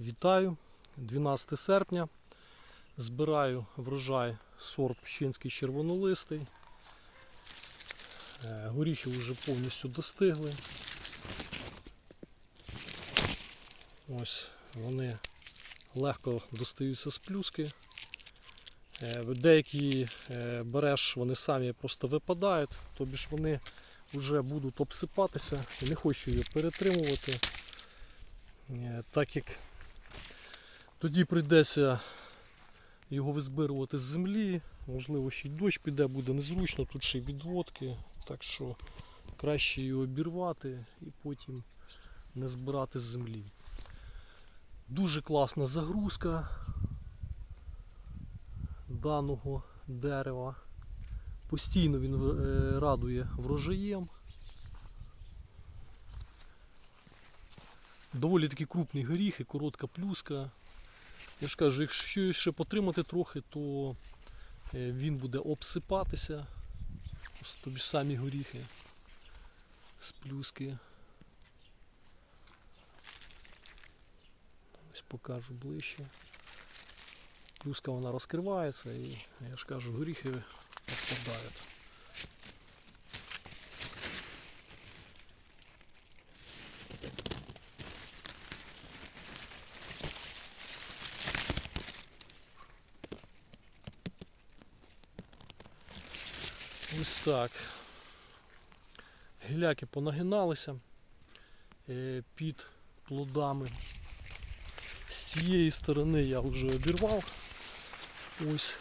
Вітаю! 12 серпня. Збираю врожай сорт пщинський червонолистий. Е, Горіхи вже повністю достигли. Ось вони легко достаються з плюски. Е, Деякі е, береш, вони самі просто випадають, тобі ж вони вже будуть обсипатися і не хочу її перетримувати. Так як тоді прийдеться його визбирувати з землі, можливо, ще й дощ піде, буде незручно, тут ще й відводки, так що краще його обірвати і потім не збирати з землі. Дуже класна загрузка даного дерева. Постійно він е, радує врожаєм. Доволі таки крупний горіх і коротка плюска. Я ж кажу, якщо ще потримати трохи, то е, він буде обсипатися. Ось тобі самі горіхи з плюски. Ось покажу ближче. Плюска вона розкривається і я ж кажу, горіхи відпадають. Ось так. Гіляки понагиналися е, під плодами. З цієї сторони я вже обірвав. Ось.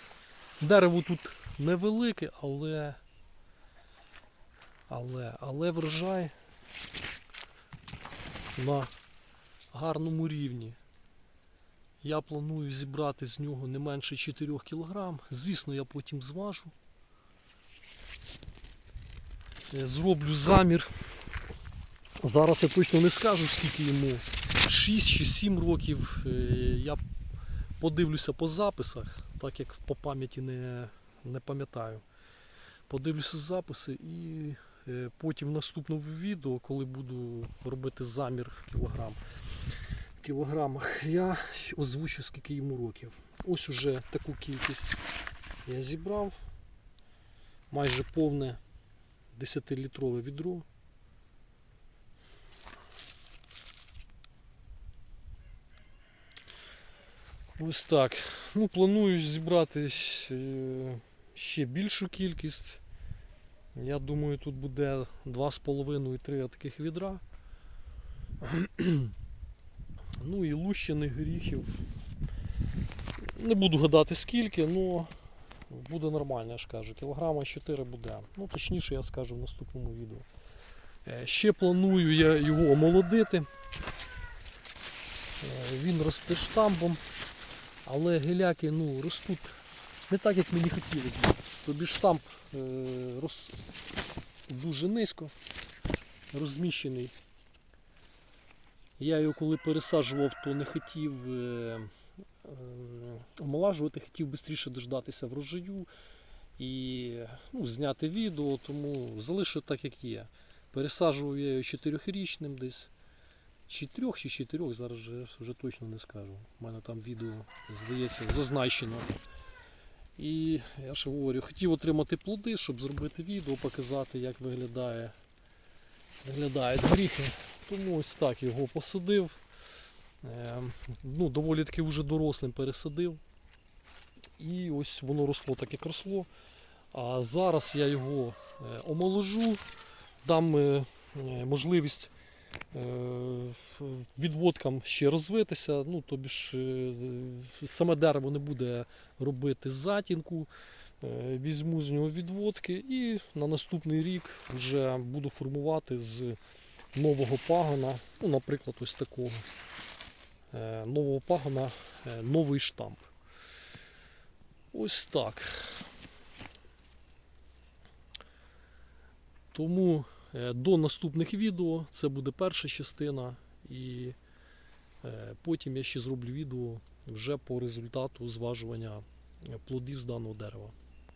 Дерево тут невелике, але, але, але врожай на гарному рівні. Я планую зібрати з нього не менше 4 кг. Звісно, я потім зважу. Зроблю замір. Зараз я точно не скажу, скільки йому 6 чи 7 років. Е, Я подивлюся по записах, так як по пам'яті не, не пам'ятаю. Подивлюся записи і е, потім в наступному відео, коли буду робити замір в кілограм. В кілограмах, я озвучу, скільки йому років. Ось уже таку кількість я зібрав. Майже повне 10-літрове відро. Ось так. Ну, планую зібрати е, ще більшу кількість. Я думаю, тут буде 2,5-3 таких відра. Ну і лущених горіхів. Не буду гадати скільки, але буде нормально, я ж кажу. Кілограма 4 буде. Ну, точніше я скажу в наступному відео. Е, Ще планую я його омолодити. Е, Він росте штамбом, але геляки ну, ростуть не так, як мені хотілося б. Тобі штамп е, рос... дуже низько розміщений. Я його коли пересаджував, то не хотів омолажувати, хотів швидше дождатися врожаю і ну, зняти відео, тому залишив так, як є. Пересаджував я його чотирьохрічним десь. Чи трьох, чи чотирьох, зараз вже, вже точно не скажу. У мене там відео, здається, зазначено. І я ж говорю, хотів отримати плоди, щоб зробити відео, показати, як виглядає, виглядають горіхи. Тому ось так його посадив. Е, ну, доволі таки вже дорослим пересадив. І ось воно росло так, як росло. А зараз я його е, омоложу, дам е, е, можливість відводкам ще розвитися. Ну, тобі ж саме дерево не буде робити затінку. Візьму з нього відводки і на наступний рік вже буду формувати з нового пагона, ну, наприклад, ось такого нового пагона, е, новий штамп. Ось так. Тому е, до наступних відео це буде перша частина, і е, потім я ще зроблю відео вже по результату зважування е, плодів з даного дерева.